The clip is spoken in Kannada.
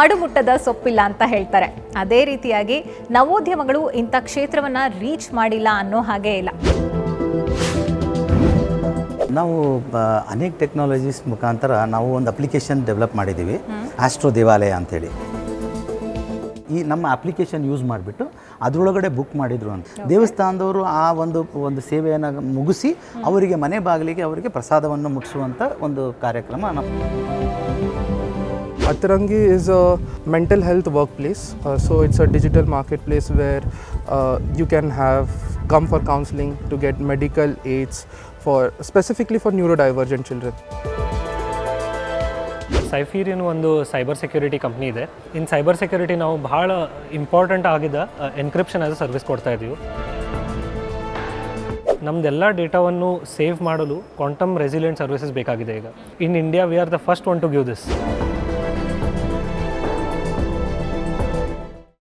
ಆಡುಮುಟ್ಟದ ಸೊಪ್ಪಿಲ್ಲ ಅಂತ ಹೇಳ್ತಾರೆ. ಅದೇ ರೀತಿಯಾಗಿ ನವೋದ್ಯಮಗಳು ಇಂಥ ಕ್ಷೇತ್ರವನ್ನ ರೀಚ್ ಮಾಡಿಲ್ಲ ಅನ್ನೋ ಹಾಗೆ ಇಲ್ಲ. ನಾವು ಅನೇಕ ಟೆಕ್ನಾಲಜೀಸ್ ಮುಖಾಂತರ ನಾವು ಒಂದು ಅಪ್ಲಿಕೇಶನ್ ಡೆವಲಪ್ ಮಾಡಿದ್ದೀವಿ. ಆಸ್ಟ್ರೋ ದೇವಾಲಯ ಅಂತೇಳಿ ಈ ನಮ್ಮ ಅಪ್ಲಿಕೇಶನ್ ಯೂಸ್ ಮಾಡಿಬಿಟ್ಟು ಅದರೊಳಗಡೆ ಬುಕ್ ಮಾಡಿದ್ರು ಅಂತ. ದೇವಸ್ಥಾನದವರು ಆ ಒಂದು ಒಂದು ಸೇವೆಯನ್ನು ಮುಗಿಸಿ ಅವರಿಗೆ ಮನೆ ಬಾಗಿಲಿಗೆ ಅವರಿಗೆ ಪ್ರಸಾದವನ್ನು ಮುಟ್ಟಿಸುವಂಥ ಒಂದು ಕಾರ್ಯಕ್ರಮ ನಮ್ಮ Atarangi is a mental health workplace. Uh, so it's a digital marketplace where uh, you can have come for counseling to get medical aids for specifically for neurodivergent children. ಸೈಫೀರಿಯನ್ ಒಂದು ಸೈಬರ್ ಸೆಕ್ಯೂರಿಟಿ ಕಂಪ್ನಿ ಇದೆ ಇನ್ ಸೈಬರ್ ಸೆಕ್ಯೂರಿಟಿ ನಾವು ಬಹಳ ಇಂಪಾರ್ಟೆಂಟ್ ಆಗಿದ್ದ ಎನ್ಕ್ರಿಪ್ಷನ್ ಆಸ್ ಸರ್ವಿಸ್ ಕೊಡ್ತಾ ಇದ್ದೀವಿ ನಮ್ದೆಲ್ಲ ಡೇಟಾವನ್ನು ಸೇವ್ ಮಾಡಲು ಕ್ವಾಂಟಮ್ ರೆಸಿಲಿಯಂಟ್ ಸರ್ವಿಸಸ್ ಬೇಕಾಗಿದೆ ಈಗ in India we are the first one to give this